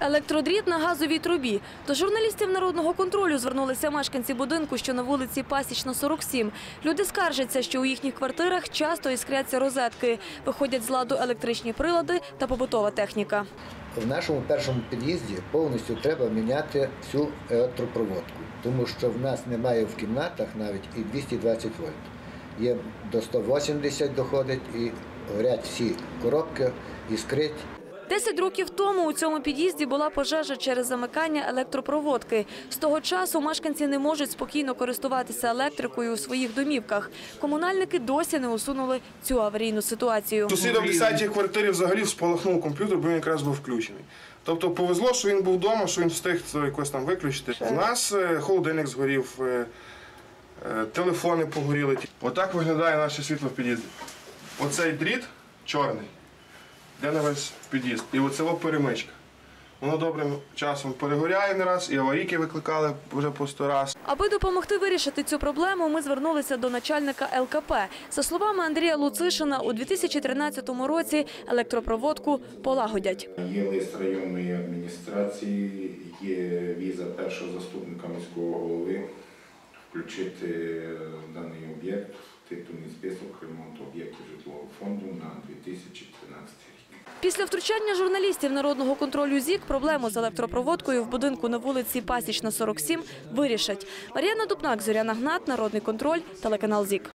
Електродріт на газовій трубі. До журналістів народного контролю звернулися мешканці будинку, що на вулиці Пасічна, 47. Люди скаржаться, що у їхніх квартирах часто іскряться розетки, виходять з ладу електричні прилади та побутова техніка. В нашому першому під'їзді повністю треба міняти всю електропроводку, тому що в нас немає в кімнатах навіть і 220 вольт. Є до 180 доходить і горять всі коробки, іскрить. Десять років тому у цьому під'їзді була пожежа через замикання електропроводки. З того часу мешканці не можуть спокійно користуватися електрикою у своїх домівках. Комунальники досі не усунули цю аварійну ситуацію. Сусіда в 10-й квартирі взагалі спалахнув комп'ютер, бо він якраз був включений. Тобто повезло, що він був вдома, що він встиг це якось там виключити. У нас е, холодильник згорів, е, е, телефони погоріли. Отак виглядає наше світло в під'їзді. Оцей дріт чорний, де на весь під'їзд. І оце о перемичка. Воно добрим часом перегоряє не раз, і аварійки викликали вже по сто раз. Аби допомогти вирішити цю проблему, ми звернулися до начальника ЛКП. За словами Андрія Луцишина, у 2013 році електропроводку полагодять. Є лист районної адміністрації, є віза першого заступника міського голови включити даний об'єкт в титульний список ремонту об'єктів житлового фонду на 2013 рік. Після втручання журналістів народного контролю ЗІК проблему з електропроводкою в будинку на вулиці Пасічна, 47 вирішать. Мар'яна Дубнак, Зоряна Гнат, Народний контроль, телеканал ЗІК.